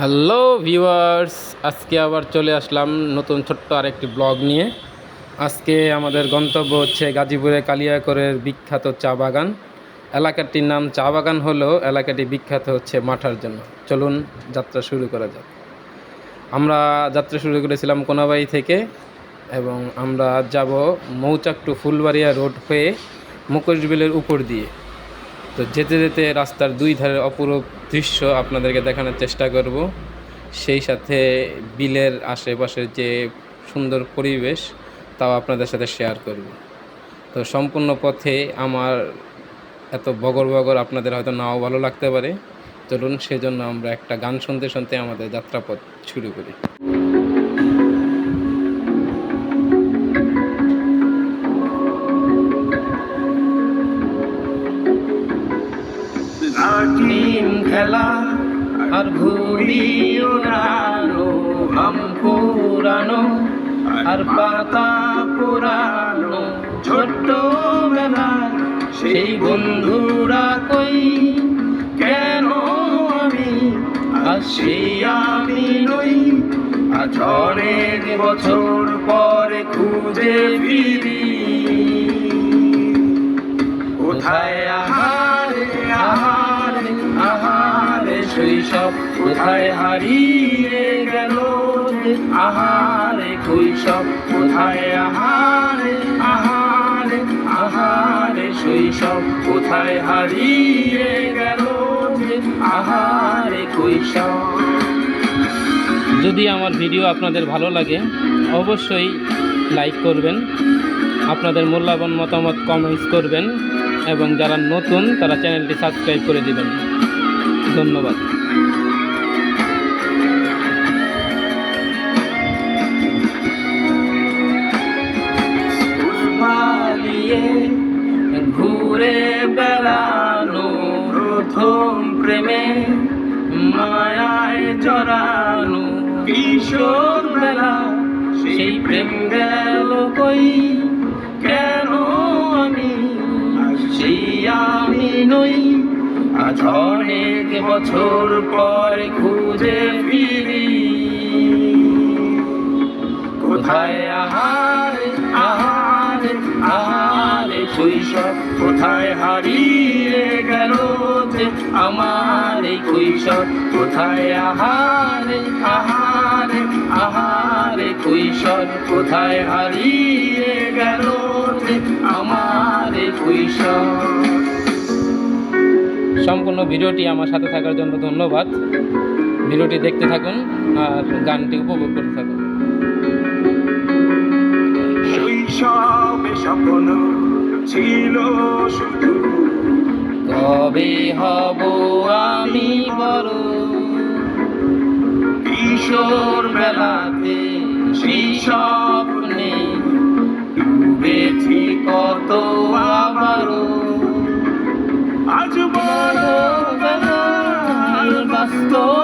Hello viewers, আজকে আবার চলে আসলাম নতুন ছোট্ট আরেকটি ব্লগ নিয়ে। আজকে আমাদের গন্তব্য হচ্ছে গাজীপুরে কালিয়াকরের বিখ্যাত চা বাগান। এলাকাটির নাম চা বাগান হলেও এলাকাটি বিখ্যাত হচ্ছে মাঠার জন্য। চলুন যাত্রা শুরু করা যাক। আমরা যাত্রা শুরু করেছিলাম কোনাবাড়ি থেকে এবং আমরা যাব মৌচাক টু ফুলবাড়িয়া রোড হয়ে মুখোশবিলের উপর দিয়ে। তো যেতে যেতে রাস্তার দুই ধারের অপরূপ দৃশ্য আপনাদেরকে দেখানোর চেষ্টা করব। সেই সাথে বিলের আশেপাশের যে সুন্দর পরিবেশ, তাও আপনাদের সাথে শেয়ার করব। তো সম্পূর্ণ পথে আমার এত বগর বগর আপনাদের হয়তো নাও ভালো লাগতে পারে। চলুন, সেজন্য আমরা একটা গান শুনতে শুনতে আমাদের যাত্রাপথ শুরু করি। খেলা আর ঘুড়ি উড়ানো আম পুরানো আর পাতা পুরানো, ছোট্ট বেলা, সেই বন্ধুরা কই? কেন আমি? আর সেই আমি নই। আজ অনেক বছর পরে খুঁজে ফিরি। কোথায় শৈশব কোথায় হারিয়ে গেল আহারে? কৈশব কোথায় আহারে আহারে আহারে? শৈশব কোথায় হারিয়ে গেল আহারে? কৈশব যদি আমার ভিডিও আপনাদের ভালো লাগে, অবশ্যই লাইক করবেন, আপনাদের মূল্যবান মতামত কমেন্টস করবেন, এবং যারা নতুন, তারা চ্যানেলটি সাবস্ক্রাইব করে দিবেন। ধন্যবাদ। প্রথম প্রেমে মায়ায় জড়ানো কিশোর বেলা সেই প্রেম গেল কই? কেন আমি? সেই আমি নই। আজ অনেক বছর পর খুঁজে ফিরি। কোথায় আহারে? আহারে আহারে? শৈশব কোথায় হারিয়ে গেল? যে আমার এই কৈশব কোথায় আহারে আহারে আহারে কৈশোর, কোথায় হারিয়ে গেল আমার এই কৈশোর? সম্পূর্ণ ভিডিওটি আমার সাথে থাকার জন্য ধন্যবাদ। ভিডিওটি দেখতে থাকুন আর গানটি উপভোগ করতে থাকুন। শৈশবে স্বপ্ন ছিল শুধু কবে হব আমি বড় কিশোর বেলাতে সেই স্বপ্নে ডুবেছি কত আবারও। আজ বড় বেলা বাস্তবতায়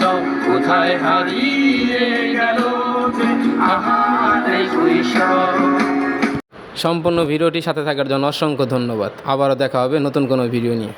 শৈশব কোথায় হারিয়ে গেল সম্পূর্ণ ভিডিওটি সাথে থাকার জন্য অসংখ্য ধন্যবাদ। আবারও দেখা হবে নতুন কোনো ভিডিও নিয়ে।